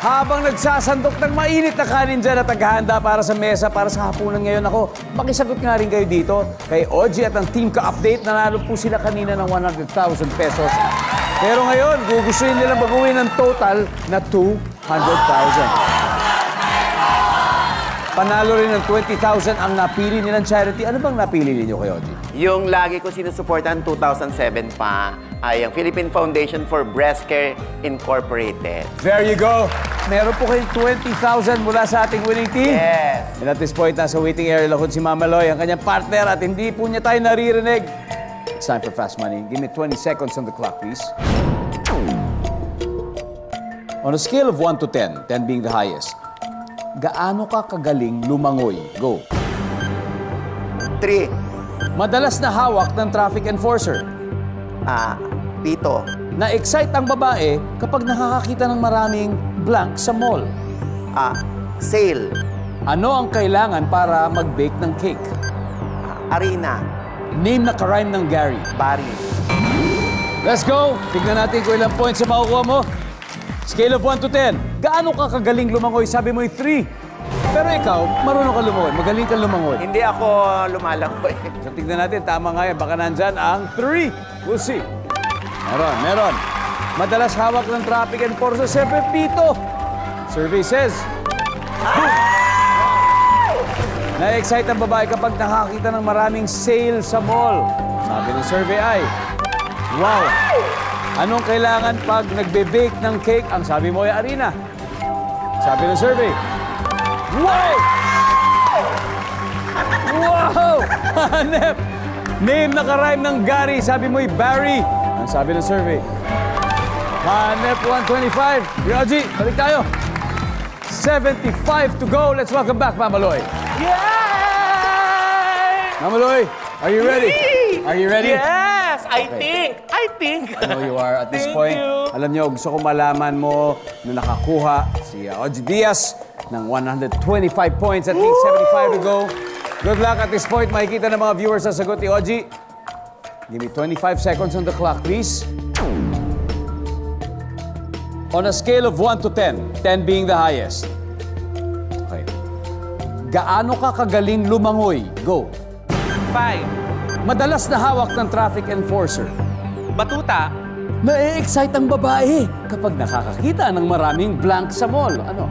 Habang nagsasandok ng mainit na kanin dyan at naghahanda para sa mesa, para sa hapunan ngayon ako, makisagot nga rin kayo dito kay OG at ang team ka-update. Nanalo po sila kanina ng 100,000 pesos. Pero ngayon, gugustuhin nila baguhin ng total na 200,000. Panalo rin ng 20,000 ang napili nilang charity. Ano bang napili ninyo kay OG? Yung lagi ko sinusuportahan 2007 pa ay ang Philippine Foundation for Breast Care Incorporated. There you go. Meron po kayong 20,000 mula sa ating winning team. Yes. And at this point, nasa waiting area lang si Mama Loy, ang kanyang partner, at hindi po niya tayo naririnig. It's time for Fast Money. Give me 20 seconds on the clock, please. On a scale of 1 to 10, 10 being the highest, gaano ka kagaling lumangoy? Go. 3. Madalas na hawak ng traffic enforcer. Ah, Pito. Na-excite ang babae kapag nakakakita ng maraming blank sa mall. Ah, Sale. Ano ang kailangan para mag-bake ng cake? Ah, Arena. Name na karime ng Gary. Bari. Let's go! Tignan natin kung ilang points ang makukuha mo. Scale of 1 to 10. Gaano ka kagaling lumangoy? Sabi mo 3. Pero ikaw, marunong ka lumangoy. Magaling ka lumangoy. Hindi ako lumalangoy. So tignan natin, tama nga yan. Baka nandyan ang 3. We'll see. Meron, meron. Madalas hawak ng traffic enforcer. Siyempre, pito. Survey says... Na-excite ang babae kapag nakakita ng maraming sale sa mall. Sabi ng survey ay, Wow! Anong kailangan pag nagbe-bake ng cake? Ang sabi mo ay arena. Sabi ng survey, Wow! Wow! Hanep! Name na karime ng Gary. Sabi mo'y Barry. Ang sabi ng survey. Hanep 125. Yoji, balik tayo. 75 to go. Let's welcome back, Mama Loy. Mama Loy, are you ready? Are you ready? Yes, I think. I think. I know you are at this Thank point. you. Alam niyo, gusto ko malaman mo na nakakuha si uh, Oji Diaz ng 125 points at least 75 to go. Good luck at this point. Makikita ng mga viewers sa sagot ni Oji. Give me 25 seconds on the clock, please. On a scale of 1 to 10, 10 being the highest. Okay. Gaano ka kagaling lumangoy? Go. Five. Madalas na hawak ng traffic enforcer. Batuta. Na-excite ang babae kapag nakakakita ng maraming blank sa mall. Ano?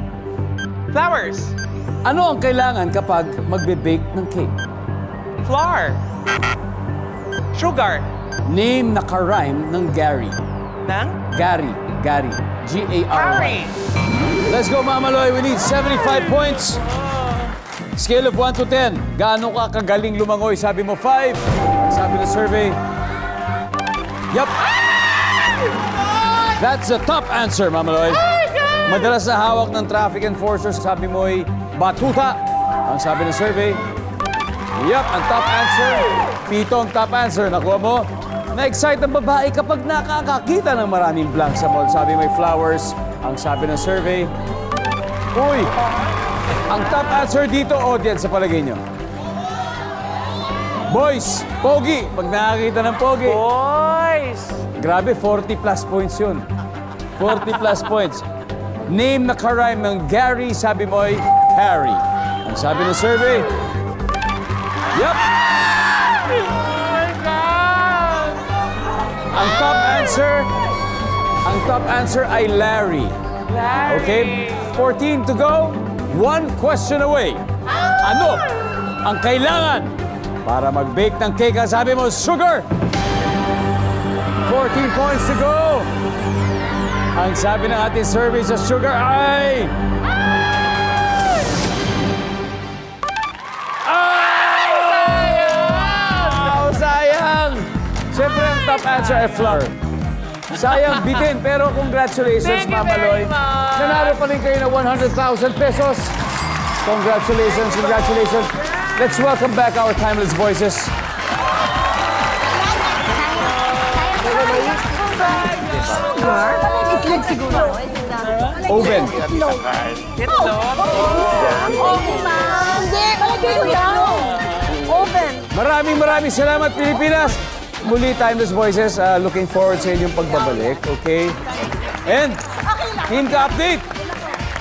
Flowers. Ano ang kailangan kapag magbe-bake ng cake? Flour. Sugar. Name na karime ng Gary. Nang? Gary. Gary. G-A-R-Y. Curry. Let's go, Mama Loy. We need 75 points. Scale of 1 to 10. Gaano ka kagaling lumangoy? Sabi mo 5. Sabi ng survey. Yup. That's the top answer, Mama Loy. Madalas na hawak ng traffic enforcers. Sabi mo ay batuta. Ang sabi ng survey. Yup, ang top answer. Pito ang top answer. Nakuha mo? Na-excite ang babae kapag nakakakita ng maraming blank sa mall. Sabi may flowers. Ang sabi ng survey. Uy! Ang top answer dito, audience, sa palagay nyo. Boys, pogi. Pag nakakita ng pogi. Boys. Grabe, 40 plus points yun. 40 plus points. Name na karime ng Gary, sabi mo ay Harry. Ang sabi ng survey, Yup! Ang top answer, ang top answer ay Larry. Okay? 14 to go. One question away. Ano ang kailangan para mag-bake ng cake? Ang sabi mo, sugar! 14 points to go. Ang sabi ng ating survey sa sugar ay... Siyempre, ang top answer ay flour. Sayang, bitin. Pero congratulations, Thank you Mama very Loy. much. Nanalo pa rin kayo ng 100,000 pesos. Congratulations, congratulations. Let's welcome back our timeless voices. Itlog siguro. Oven. Ma'am. Hindi. Oven. Maraming maraming salamat, Pilipinas! Muli, Timeless Voices, uh, looking forward sa inyong pagbabalik, okay? And, team ka-update!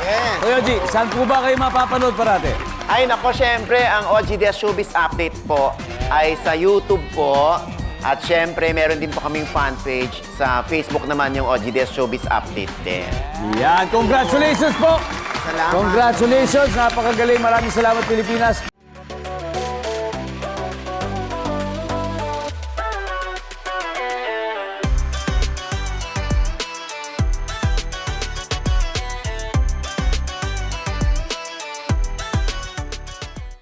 Yes. Kuya G, saan po ba kayo mapapanood parate? Ay, nako, syempre, ang OGDS Showbiz Update po ay sa YouTube po. At syempre, meron din po kaming fan page sa Facebook naman yung OGDS Showbiz Update din. Yan, congratulations po! Salamat. Congratulations, napakagaling. Maraming salamat Pilipinas.